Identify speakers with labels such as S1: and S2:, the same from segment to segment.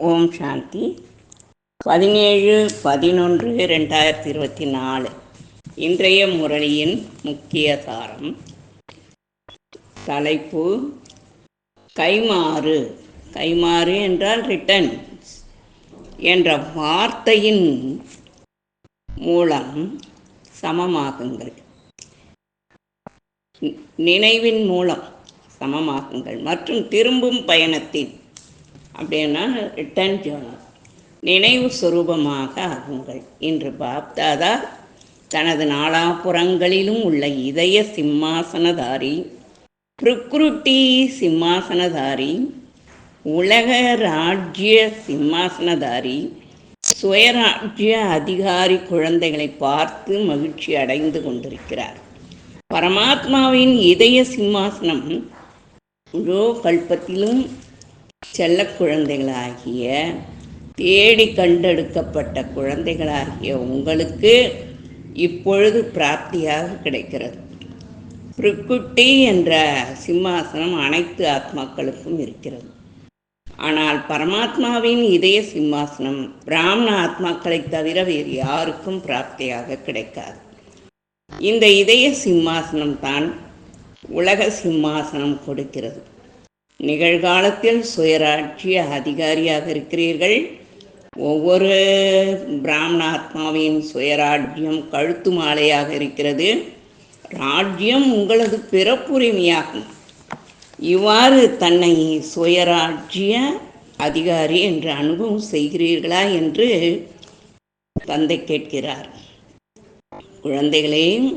S1: ஓம் சாந்தி. பதினேழு பதினொன்று ரெண்டாயிரத்தி இருபத்தி நாலு இன்றைய முரளியின் முக்கிய சாரம். தலைப்பு கைமாறு கைமாறு என்றால் ரிட்டன் என்ற வார்த்தையின் மூலம் சமமாகுங்கள். நினைவின் மூலம் சமமாகுங்கள். மற்றும் திரும்பும் பயணத்தின் அப்படின்னா ரிட்டர்ன் ஜேர்னல் நினைவு சுரூபமாக ஆகுங்கள். இன்று பாப்தாதா தனது நாலாபுறங்களிலும் உள்ள இதய சிம்மாசனதாரி ருக்ருட்டி சிம்மாசனதாரி உலக ராஜ்ய சிம்மாசனதாரி சுயராஜ்ய அதிகாரி குழந்தைகளை பார்த்து மகிழ்ச்சி அடைந்து கொண்டிருக்கிறார். பரமாத்மாவின் இதய சிம்மாசனம் முழு கல்பத்திலும் செல்ல குழந்தைகளாகிய தேடி கண்டெடுக்கப்பட்ட குழந்தைகளாகிய உங்களுக்கு இப்பொழுது பிராப்தியாக கிடைக்கிறது. பிரிக்குட்டி என்ற சிம்மாசனம் அனைத்து ஆத்மாக்களுக்கும் இருக்கிறது. ஆனால் பரமாத்மாவின் இதய சிம்மாசனம் பிராமண ஆத்மாக்களை தவிர வேறு யாருக்கும் பிராப்தியாக கிடைக்காது. இந்த இதய சிம்மாசனம் தான் உலக சிம்மாசனம் கொடுக்கிறது. நிகழ்காலத்தில் சுயராட்சிய அதிகாரியாக இருக்கிறீர்கள். ஒவ்வொரு பிராமண ஆத்மாவின் சுயராஜ்யம் கழுத்து மாலையாக இருக்கிறது. ராஜ்யம் உங்களது பிறப்புரிமையாகும். இவ்வாறு தன்னை சுயராஜ்ய அதிகாரி என்று அனுபவம் செய்கிறீர்களா என்று தந்தை கேட்கிறார். குழந்தைகளே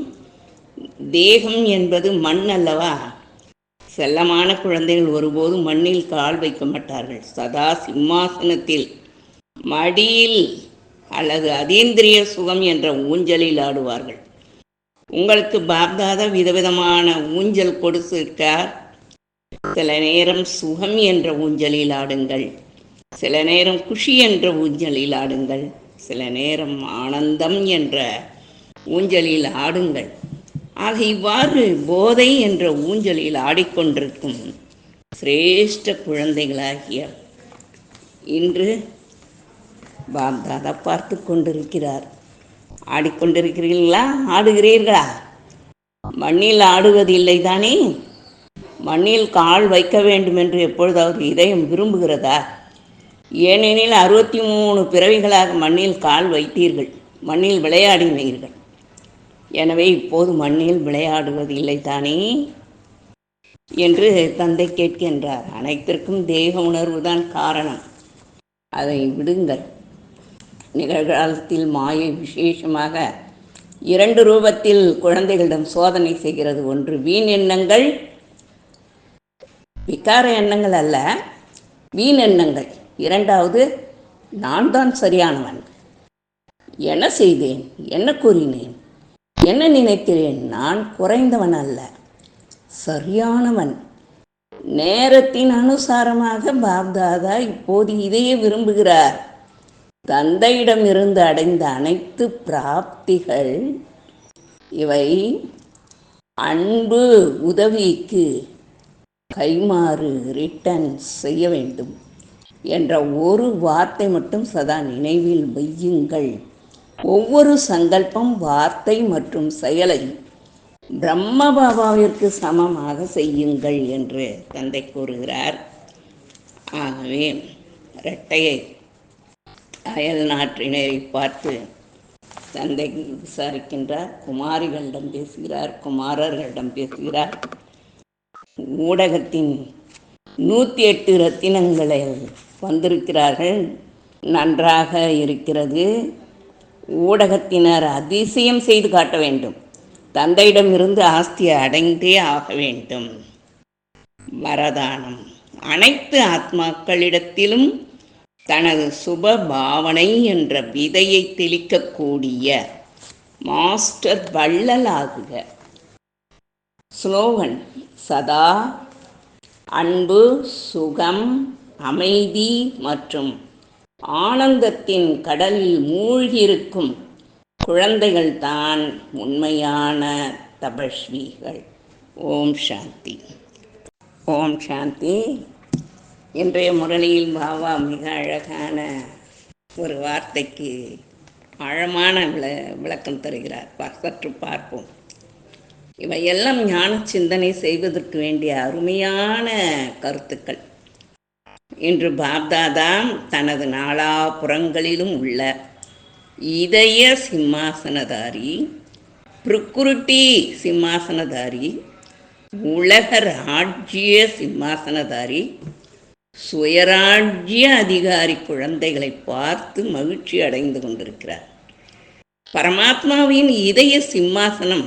S1: தேகம் என்பது மண் அல்லவா செல்லமான குழந்தைகள் ஒருபோதும் மண்ணில் கால் வைக்க மாட்டார்கள். சதா சிம்மாசனத்தில் மடியில் அல்லது அதீந்திரிய சுகம் என்ற ஊஞ்சலில் ஆடுவார்கள். உங்களுக்கு பாப்தாதா விதவிதமான ஊஞ்சல் கொடுத்திருக்கார் சில நேரம் சுகம் என்ற ஊஞ்சலில் ஆடுங்கள். சில நேரம் குஷி என்ற ஊஞ்சலில் ஆடுங்கள். சில நேரம் ஆனந்தம் என்ற ஊஞ்சலில் ஆடுங்கள். ஆக இவ்வாறு போதை என்ற ஊஞ்சலில் ஆடிக்கொண்டிருக்கும் சிரேஷ்ட குழந்தைகளாகிய இன்று பாப்தாதா பார்த்து கொண்டிருக்கிறார். ஆடிக்கொண்டிருக்கிறீர்களா? ஆடுகிறீர்களா? மண்ணில் ஆடுவதில்லை தானே? மண்ணில் கால் வைக்க வேண்டும் என்று எப்பொழுதாவது இதயம் விரும்புகிறதா? ஏனெனில் அறுபத்தி மூணு பிறவிகளாக மண்ணில் கால் வைத்தீர்கள். மண்ணில் விளையாடினீர்கள். எனவே இப்போது மண்ணில் விளையாடுவதில்லை தானே என்று தந்தை கேட்கின்றார். அனைத்திற்கும் தேக உணர்வுதான் காரணம். அதை விடுங்கள். நிகழ்காலத்தில் மாயை விசேஷமாக இரண்டு ரூபத்தில் குழந்தைகளிடம் சோதனை செய்கிறது. ஒன்று வீண் எண்ணங்கள் விகார எண்ணங்கள் அல்ல வீண் எண்ணங்கள். இரண்டாவது நான் தான் சரியானவன். என்ன செய்தேன்? என்ன கூறினேன்? என்ன நினைக்கிறேன்? நான் குறைந்தவன் அல்ல. சரியானவன். நேரத்தின் அனுசாரமாக பாப்தாதா இப்போது இதையே விரும்புகிறார். தந்தையிடமிருந்து அடைந்த அனைத்து பிராப்திகள் இவை. அன்பு உதவிக்கு கைமாறு ரிட்டர்ன் செய்ய வேண்டும் என்ற ஒரு வார்த்தை மட்டும் சதா நினைவில் வையுங்கள். ஒவ்வொரு சங்கல்பம் வார்த்தை மற்றும் செயலை பிரம்ம பாபாவிற்கு சமமாக செய்யுங்கள் என்று தந்தை கூறுகிறார். ஆகவே இரட்டையை அயல் நாட்டினரை பார்த்து தந்தை விசாரிக்கின்றார். குமாரிகளிடம் பேசுகிறார் குமாரர்களிடம் பேசுகிறார். ஊடகத்தின் நூற்றி எட்டு ரத்தினங்களை வந்திருக்கிறார்கள். நன்றாக இருக்கிறது. ஊடகத்தினர் அதிசயம் செய்து காட்ட வேண்டும். தந்தையிடமிருந்து ஆஸ்தியை அடைந்தே ஆக வேண்டும். வரதானம். அனைத்து ஆத்மாக்களிடத்திலும் தனது சுப பாவனை என்ற விதையை தெளிக்கக்கூடிய மாஸ்டர் வள்ளலாகுக ஸ்லோகன். சதா அன்பு சுகம் அமைதி மற்றும் ஆனந்தத்தின் கடலில் மூழ்கியிருக்கும் குழந்தைகள்தான் உண்மையான தபஸ்விகள். ஓம் சாந்தி. ஓம் சாந்தி. இன்றைய முரளியில் பாபா மிக அழகான ஒரு வார்த்தைக்கு ஆழமான விள விளக்கம் தருகிறார். சற்று பார்ப்போம். இவையெல்லாம் ஞான சிந்தனை செய்வதற்கு வேண்டிய அருமையான கருத்துக்கள். இன்று பாப்தாதாம் தனது நாலாபுறங்களிலும் உள்ள இதய சிம்மாசனதாரி பிரகுருட்டி சிம்மாசனதாரி உலக ராஜ்ய சிம்மாசனதாரி சுயராஜ்ய அதிகாரி குழந்தைகளை பார்த்து மகிழ்ச்சி அடைந்து கொண்டிருக்கிறார். பரமாத்மாவின் இதய சிம்மாசனம்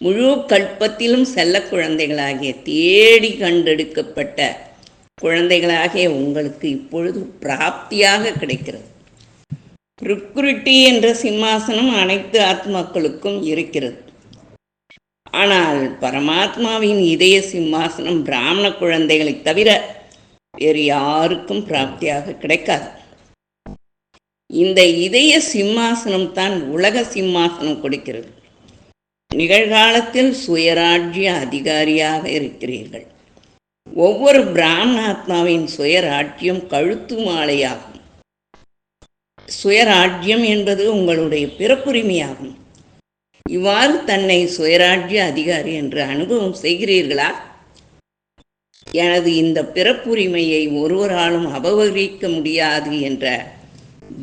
S1: முழு கல்பத்திலும் செல்ல குழந்தைகளாகிய தேடி கண்டெடுக்கப்பட்ட குழந்தைகளாகிய உங்களுக்கு இப்பொழுது பிராப்தியாக கிடைக்கிறது. ருக்குருட்டி என்ற சிம்மாசனம் அனைத்து ஆத்மாக்களுக்கும் இருக்கிறது. ஆனால் பரமாத்மாவின் இதய சிம்மாசனம் பிராமண குழந்தைகளைத் தவிர வேறு யாருக்கும் பிராப்தியாக கிடைக்காது. இந்த இதய சிம்மாசனம் தான் உலக சிம்மாசனம் கொடுக்கிறது. நிகழ்காலத்தில் சுயராஜ்ய அதிகாரியாக இருக்கிறீர்கள். ஒவ்வொரு பிராமணாத்மாவின் ஆத்மாவின் கழுத்து மாலையாகும். சுயராஜ்யம் என்பது உங்களுடைய பிறப்புரிமையாகும். இவ்வாறு தன்னை சுயராஜ்ய அதிகாரி என்று அனுபவம் செய்கிறீர்களா? எனது இந்த பிறப்புரிமையை ஒருவராலும் அபகரிக்க முடியாது என்ற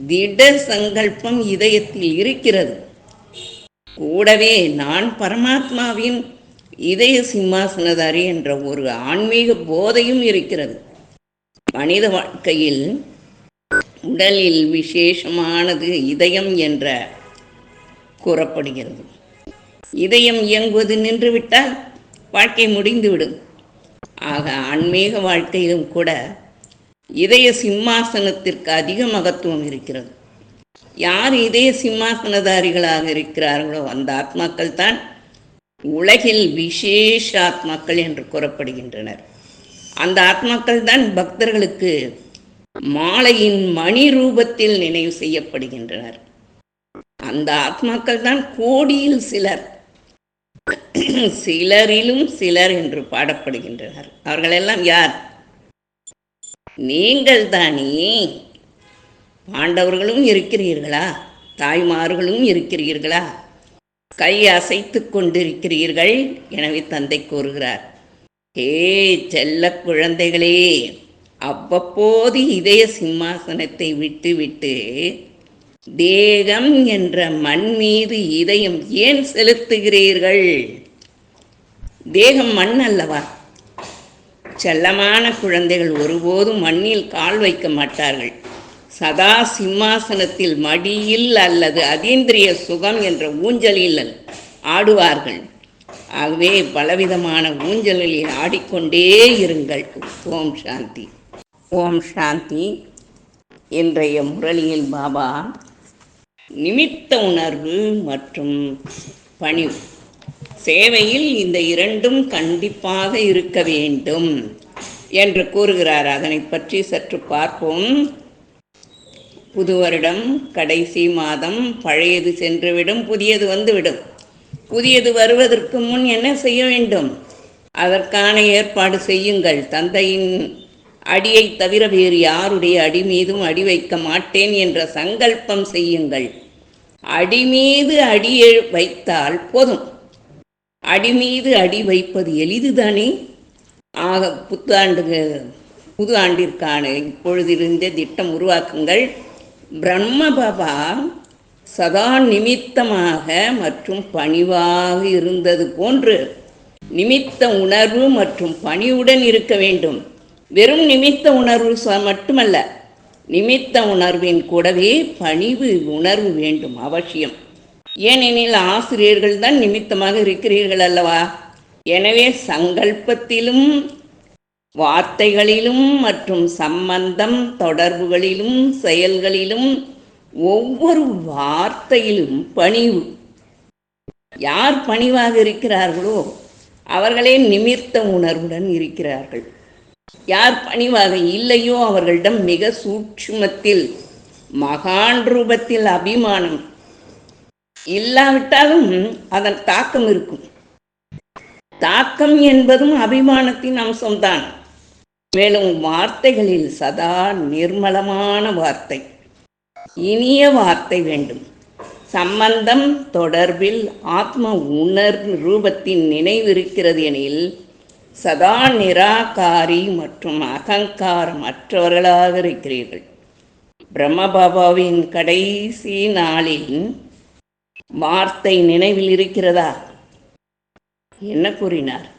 S1: திட சங்கல்பம் இதயத்தில் இருக்கிறது. கூடவே நான் பரமாத்மாவின் இதய சிம்மாசனதாரி என்ற ஒரு ஆன்மீக போதையும் இருக்கிறது. மனித வாழ்க்கையில் உடலில் விசேஷமானது இதயம் என்ற கூறப்படுகிறது. இதயம் இயங்குவது நின்றுவிட்டால் வாழ்க்கை முடிந்துவிடும். ஆக ஆன்மீக வாழ்க்கையிலும் கூட இதய சிம்மாசனத்திற்கு அதிக மகத்துவம் இருக்கிறது. யார் இதய சிம்மாசனதாரிகளாக இருக்கிறார்களோ அந்த ஆத்மாக்கள் தான் உலகில் விசேஷ ஆத்மாக்கள் என்று கூறப்படுகின்றனர். அந்த ஆத்மாக்கள் தான் பக்தர்களுக்கு மாலையின் மணி ரூபத்தில் நினைவு செய்யப்படுகின்றனர். அந்த ஆத்மாக்கள் தான் கோடியில் சிலர். சிலரிலும் சிலர் என்று பாடப்படுகின்றனர். அவர்களெல்லாம் யார்? நீங்கள் தானே. பாண்டவர்களும் இருக்கிறீர்களா? தாய்மார்களும் இருக்கிறீர்களா? கை அசைத்து கொண்டிருக்கிறீர்கள் எனவே தந்தை கூறுகிறார் ஹே செல்ல குழந்தைகளே அவ்வப்போது இதய சிம்மாசனத்தை விட்டுவிட்டு தேகம் என்ற மண் மீது இதயம் ஏன் செலுத்துகிறீர்கள்? தேகம் மண் அல்லவா? செல்லமான குழந்தைகள் ஒருபோதும் மண்ணில் கால் வைக்க மாட்டார்கள். சதா சிம்மாசனத்தில் மடியில் அல்லது அதீந்திரிய சுகம் என்ற ஊஞ்சலில் ஆடுவார்கள். ஆகவே பலவிதமான ஊஞ்சலில் ஆடிக்கொண்டே இருங்கள். ஓம் சாந்தி. ஓம் சாந்தி. இன்றைய முரளியில் பாபா நிமித்த உணர்வு மற்றும் பணிவு சேவையில் இந்த இரண்டும் கண்டிப்பாக இருக்க வேண்டும் என்று கூறுகிறார். அதனை பற்றி சற்று பார்ப்போம். புது வருடம் கடைசி மாதம் பழையது சென்றுவிடும் புதியது வந்துவிடும். புதியது வருவதற்கு முன் என்ன செய்ய வேண்டும்? அதற்கான ஏற்பாடு செய்யுங்கள். தந்தையின் அடியை தவிர வேறு யாருடைய அடி மீதும் அடி வைக்க மாட்டேன் என்ற சங்கல்பம் செய்யுங்கள். அடி மீது அடி வைத்தால் போதும். அடி மீது அடி வைப்பது எளிதுதானே? ஆக புத்தாண்டு புது ஆண்டிற்கான இப்பொழுதிருந்தே திட்டம் உருவாக்குங்கள். பிரம்மபவா சதா நிமித்தமாக மற்றும் பணிவாக இருந்தது போன்று நிமித்த உணர்வு மற்றும் பணிவுடன் இருக்க வேண்டும். வெறும் நிமித்த உணர்வு ச- மட்டுமல்ல நிமித்த உணர்வின் கூடவே பணிவு உணர்வு வேண்டும் அவசியம். ஏனெனில் ஆசிரியர்கள் தான் நிமித்தமாக இருக்கிறீர்கள் அல்லவா? எனவே சங்கல்பத்திலும் வார்த்தைகளிலும் மற்றும் சம்பந்தம் தொடர்புகளிலும் செயல்களிலும் ஒவ்வொரு வார்த்தையிலும் பணிவு. யார் பணிவாக இருக்கிறார்களோ அவர்களே நிமித்த உணர்வுடன் இருக்கிறார்கள். யார் பணிவாக இல்லையோ அவர்களிடம் மிக சூட்சுமத்தில் மகான் ரூபத்தில் அபிமானம் இல்லாவிட்டாலும் அதன் தாக்கம் இருக்கும். தாக்கம் என்பதும் அபிமானத்தின் அம்சம்தான். மேலும் வார்த்தைகளில் சதா நிர்மலமான வார்த்தை. இனிய வார்த்தை வேண்டும். சம்பந்தம் தொடர்பில் ஆத்ம உணர் ரூபத்தின் நினைவிருக்கிறது எனில் சதா நிராகாரி மற்றும் அகங்காரம் அற்றவர்களாக இருக்கிறீர்கள். பிரம்மபாபாவின் கடைசி நாளில் வார்த்தை நினைவில் இருக்கிறதா? என்ன கூறினார்?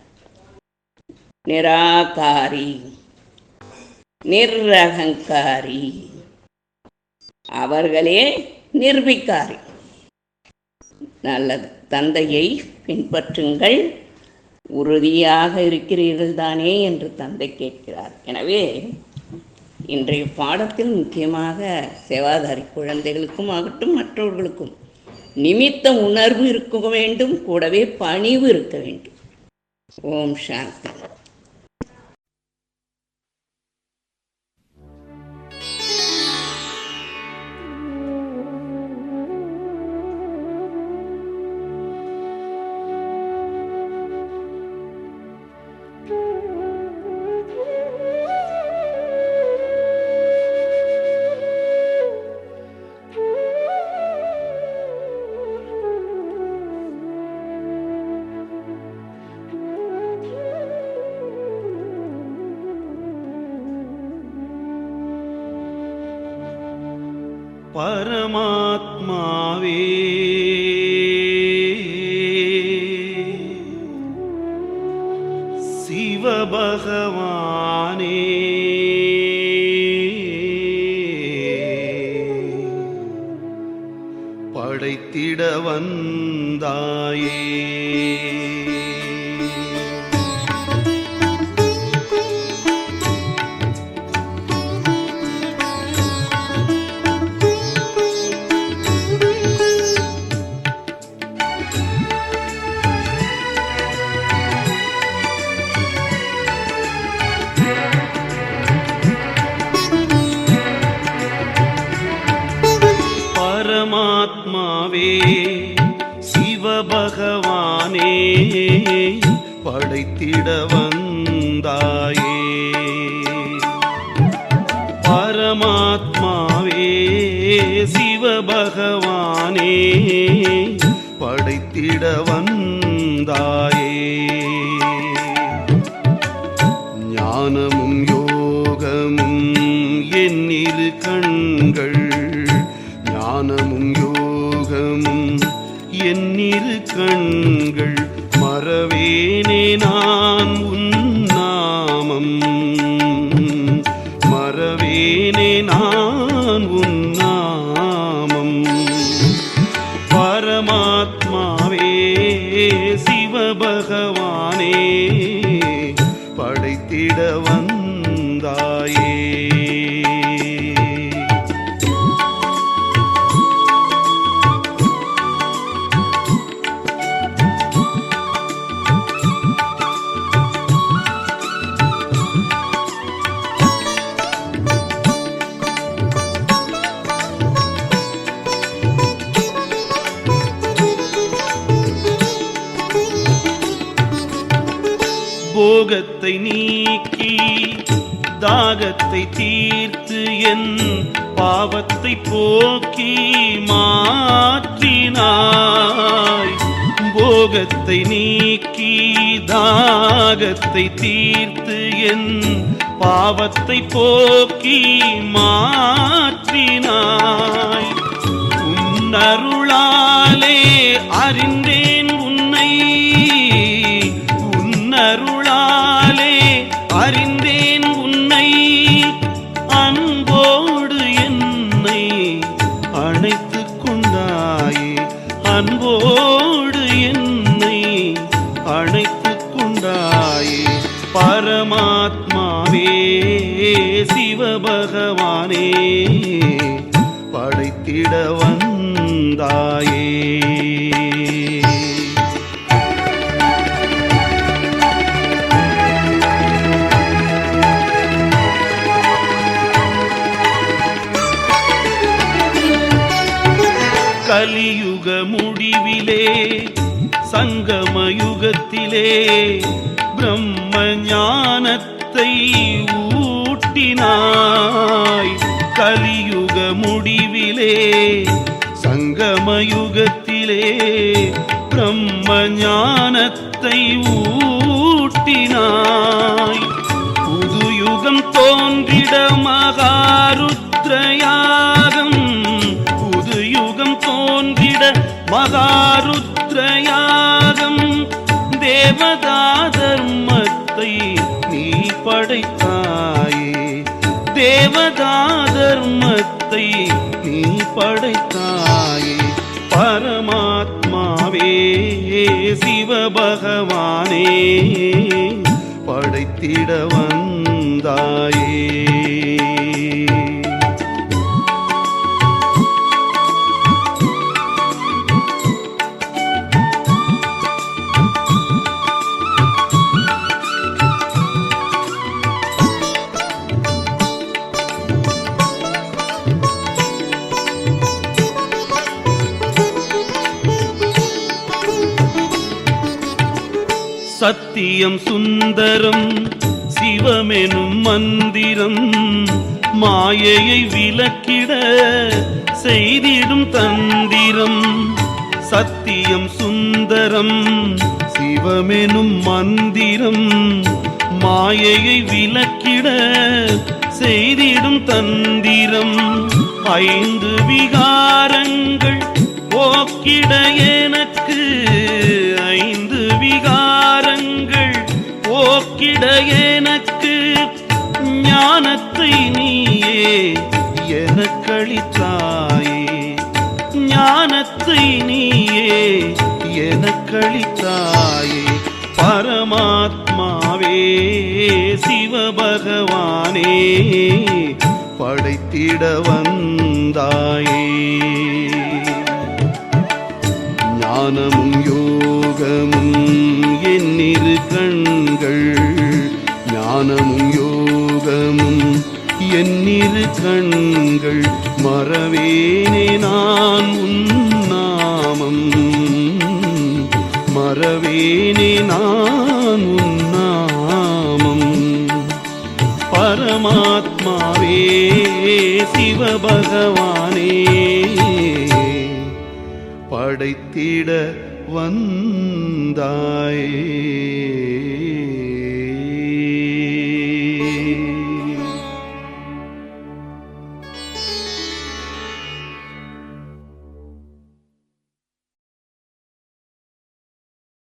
S1: நிராகாரி. நிர்ரகங்காரி. அவர்களே நிர்விகாரி நல்லது. தந்தையை பின்பற்றுங்கள். உறுதியாக இருக்கிறீர்கள் தானே என்று தந்தை கேட்கிறார். எனவே இன்றைய பாடத்தில் முக்கியமாக சேவாதாரி குழந்தைகளுக்கும் ஆகட்டும் மற்றவர்களுக்கும் நிமித்த உணர்வு இருக்க வேண்டும் கூடவே பணிவு இருக்க வேண்டும். ஓம் சாந்தி.
S2: திட வந்தாயே. பரமாத்மாவே சிவபகவானே படைத்திட வந்தாயே. பரமாத்மாவே சிவபகவானே படைத்திட வந்தாயே. என்னிரு கண்கள் மறவேனே நான் உன்னாமம் மறவேனே நான் உன் தாகத்தை தீர்த்து என் பாவத்தை போக்கி மாற்றினாய். போகத்தை நீக்கி தாகத்தை தீர்த்து என் பாவத்தை போக்கி மாற்றினாய். உன்னருளாலே அறிந்தேன் படைத்திட வந்தாயே. கலியுக முடிவிலே சங்கமயுகத்திலே சங்கமயுகத்திலே பிரம்ம ஞானத்தை ஊட்டினாய். புது யுகம் தோன்றிட மகாருத்ரயாகம். புது யுகம் தோன்றிட மகாருத்ரயாகம். தேவதா தர்மத்தை நீ படைத்தாயே. தேவதா தர்மத்தை படைத்தாயே. பரமாத்மாவே சிவபகவானே. படைத்திட வந்தாயே. சத்தியம் சுந்தரம் சிவமெனும் மந்திரம் மாயையை விலக்கிட செய்திடும் தந்திரம். சத்தியம் சுந்தரம் சிவமெனும் மந்திரம் மாயையை விலக்கிட செய்திடும் தந்திரம். ஐந்து விகாரங்கள் போக்கிட எனக்கு விட எனக்கு ஞானத்தை நீயே எனக்களித்தாயே. ஞானத்தை நீயே எனக்களித்தாயே. பரமாத்மாவே சிவபகவானே படைத்திட வந்தாயே. ஞானமும் யோகமும் என்னிரு கண்கள் ஞானமும் யோகமும் என்னிரு கண்கள் மறவேனே நான் உன்னாமம் மறவேனே நான் உன்னாமம் பரமாத்மாவே சிவபகவானே. படைத்திட வந்தாயே.